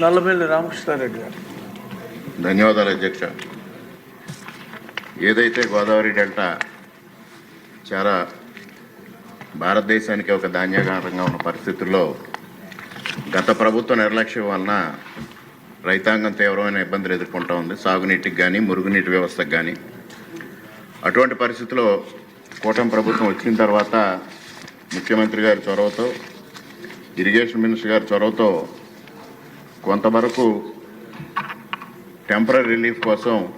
నల్లబెల్లి రామకృష్ణారెడ్డి గారు. ధన్యవాదాలు అధ్యక్ష. ఏదైతే గోదావరి డెల్టా చాలా భారతదేశానికి ఒక ధాన్యాగారంగా ఉన్న పరిస్థితుల్లో గత ప్రభుత్వ నిర్లక్ష్యం వలన రైతాంగం తీవ్రమైన ఇబ్బందులు ఎదుర్కొంటూ ఉంది. సాగునీటికి కానీ మురుగునీటి వ్యవస్థకు కానీ అటువంటి పరిస్థితిలో కూటమి ప్రభుత్వం వచ్చిన తర్వాత ముఖ్యమంత్రి గారి చొరవతో ఇరిగేషన్ మినిస్టర్ గారి చొరవతో కొంతవరకు టెంపరీ రిలీఫ్ కోసం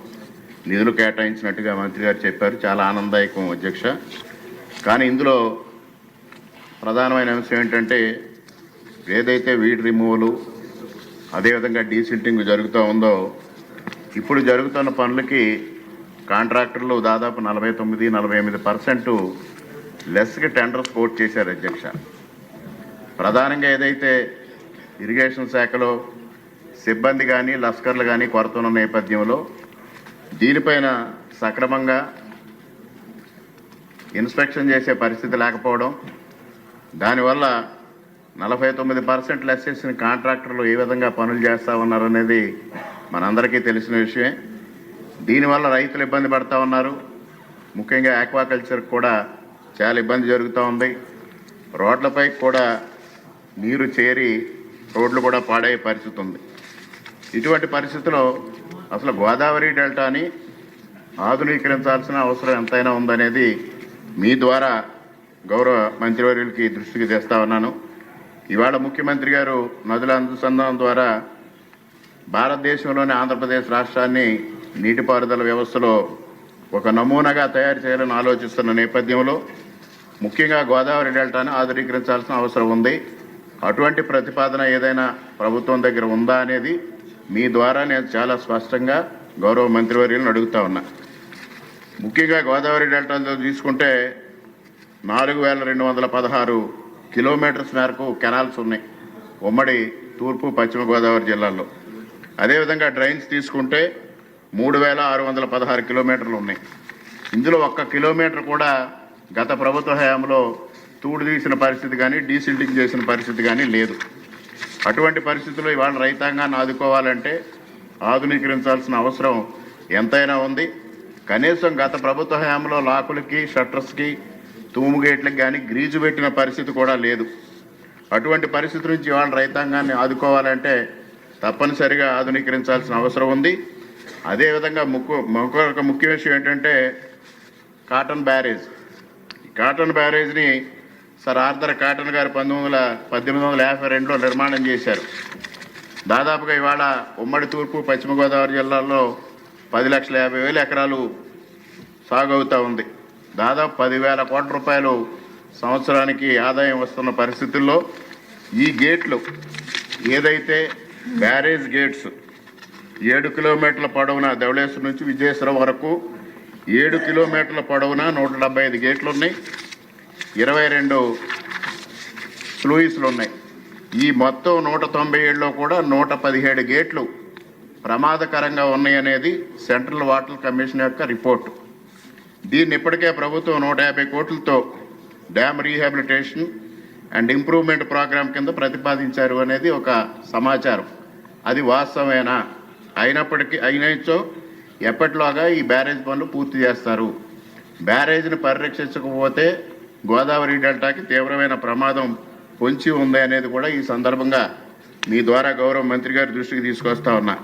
నిధులు కేటాయించినట్టుగా మంత్రి గారు చెప్పారు. చాలా ఆనందదాయకం అధ్యక్ష. కానీ ఇందులో ప్రధానమైన అంశం ఏంటంటే ఏదైతే వీడ్ రిమూవలు అదేవిధంగా డీసిల్టింగ్ జరుగుతూ ఉందో ఇప్పుడు జరుగుతున్న పనులకి కాంట్రాక్టర్లు దాదాపు నలభై తొమ్మిది నలభై ఎనిమిది పర్సెంట్ లెస్కి టెండర్స్ కోట్ చేశారు అధ్యక్ష. ప్రధానంగా ఏదైతే ఇరిగేషన్ శాఖలో సిబ్బంది కానీ లష్కర్లు కానీ కొరత ఉన్న నేపథ్యంలో దీనిపైన సక్రమంగా ఇన్స్పెక్షన్ చేసే పరిస్థితి లేకపోవడం దానివల్ల నలభై తొమ్మిది పర్సెంట్ లెస్ చేసిన కాంట్రాక్టర్లు ఏ విధంగా పనులు చేస్తూ ఉన్నారనేది మనందరికీ తెలిసిన విషయమే. దీనివల్ల రైతులు ఇబ్బంది పడతా ఉన్నారు. ముఖ్యంగా ఆక్వాకల్చర్ కూడా చాలా ఇబ్బంది జరుగుతూ ఉంది. రోడ్లపై కూడా నీరు చేరి రోడ్లు కూడా పాడయ్యే పరిస్థితి ఉంది. ఇటువంటి పరిస్థితిలో అసలు గోదావరి డెల్టాని ఆధునీకరించాల్సిన అవసరం ఎంతైనా ఉందనేది మీ ద్వారా గౌరవ మంత్రివర్యులకి దృష్టికి తెస్తా ఉన్నాను. ఇవాళ ముఖ్యమంత్రి గారు నదుల అనుసంధానం ద్వారా భారతదేశంలోని ఆంధ్రప్రదేశ్ రాష్ట్రాన్ని నీటిపారుదల వ్యవస్థలో ఒక నమూనాగా తయారు చేయాలని ఆలోచిస్తున్న నేపథ్యంలో ముఖ్యంగా గోదావరి డెల్టాను ఆధునీకరించాల్సిన అవసరం ఉంది. అటువంటి ప్రతిపాదన ఏదైనా ప్రభుత్వం దగ్గర ఉందా అనేది మీ ద్వారా నేను చాలా స్పష్టంగా గౌరవ మంత్రివర్యులను అడుగుతా ఉన్నా. ముఖ్యంగా గోదావరి డెల్టాలో తీసుకుంటే నాలుగు వేల రెండు వందల పదహారు కిలోమీటర్స్ మేరకు కెనాల్స్ ఉన్నాయి. ఉమ్మడి తూర్పు పశ్చిమ గోదావరి జిల్లాల్లో. అదేవిధంగా డ్రైన్స్ తీసుకుంటే మూడు వేల ఆరు వందల పదహారు కిలోమీటర్లు ఉన్నాయి. ఇందులో ఒక్క కిలోమీటర్ కూడా గత ప్రభుత్వ హయాంలో తూడు తీసిన పరిస్థితి కానీ డీసిల్టింగ్ చేసిన పరిస్థితి కానీ లేదు. అటువంటి పరిస్థితుల్లో ఇవాళ రైతాంగాన్ని ఆదుకోవాలంటే ఆధునీకరించాల్సిన అవసరం ఎంతైనా ఉంది. కనీసం గత ప్రభుత్వ హయాంలో లాకులకి షట్టర్స్కి తూము గేట్లకు కానీ గ్రీజు పెట్టిన పరిస్థితి కూడా లేదు. అటువంటి పరిస్థితి నుంచి ఇవాళ రైతాంగాన్ని ఆదుకోవాలంటే తప్పనిసరిగా ఆధునీకరించాల్సిన అవసరం ఉంది. అదేవిధంగా ముక్కు ఒక ముఖ్య విషయం ఏంటంటే కాటన్ బ్యారేజ్. కాటన్ బ్యారేజ్ని సార్ ఆర్థర్ కాటన్ గారు పంతొమ్మిది వందల పద్దెనిమిది వందల యాభై రెండులో నిర్మాణం చేశారు. దాదాపుగా ఇవాళ ఉమ్మడి తూర్పు పశ్చిమ గోదావరి జిల్లాల్లో పది లక్షల యాభై వేల ఎకరాలు సాగు అవుతూ ఉంది. దాదాపు పదివేల కోట్ల రూపాయలు సంవత్సరానికి ఆదాయం వస్తున్న పరిస్థితుల్లో ఈ గేట్లు ఏదైతే బ్యారేజ్ గేట్స్ ఏడు కిలోమీటర్ల పొడవున ధవళేశ్వరం నుంచి విజయేశ్వరం వరకు ఏడు కిలోమీటర్ల పొడవున నూట ఐదు గేట్లు ఉన్నాయి ఇరవై రెండు స్లూయిస్లు ఉన్నాయి. ఈ మొత్తం నూట తొంభై ఏడులో కూడా నూట పదిహేడు గేట్లు ప్రమాదకరంగా ఉన్నాయనేది సెంట్రల్ వాటర్ కమిషన్ యొక్క రిపోర్ట్. దీన్ని ఇప్పటికే ప్రభుత్వం నూట యాభై కోట్లతో dam rehabilitation and improvement program కింద ప్రతిపాదించారు అనేది ఒక సమాచారం. అది వాస్తవేనా అయినప్పటికీ అయినచో ఎప్పటిలోగా ఈ బ్యారేజ్ పనులు పూర్తి చేస్తారు? బ్యారేజ్ని పరిరక్షించకపోతే గోదావరి డెల్టాకి తీవ్రమైన ప్రమాదం పొంచి ఉంది అనేది కూడా ఈ సందర్భంగా మీ ద్వారా గౌరవ మంత్రి గారి దృష్టికి తీసుకొస్తా ఉన్నా.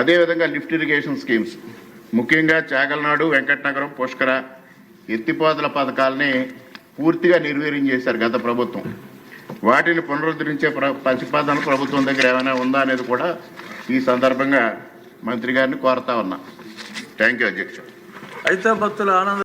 అదేవిధంగా లిఫ్ట్ ఇరిగేషన్ స్కీమ్స్. ముఖ్యంగా చాగల్నాడు వెంకటనగరం పుష్కర ఎత్తిపోతల పథకాలని పూర్తిగా నిర్వీర్యం చేశారు గత ప్రభుత్వం. వాటిని పునరుద్ధరించే ప్ర ప్రతిపాదన ప్రభుత్వం దగ్గర ఏమైనా ఉందా అనేది కూడా ఈ సందర్భంగా మంత్రి గారిని కోరుతా ఉన్నా. థ్యాంక్ యూ అధ్యక్ష అయితే భక్తుల ఆనంద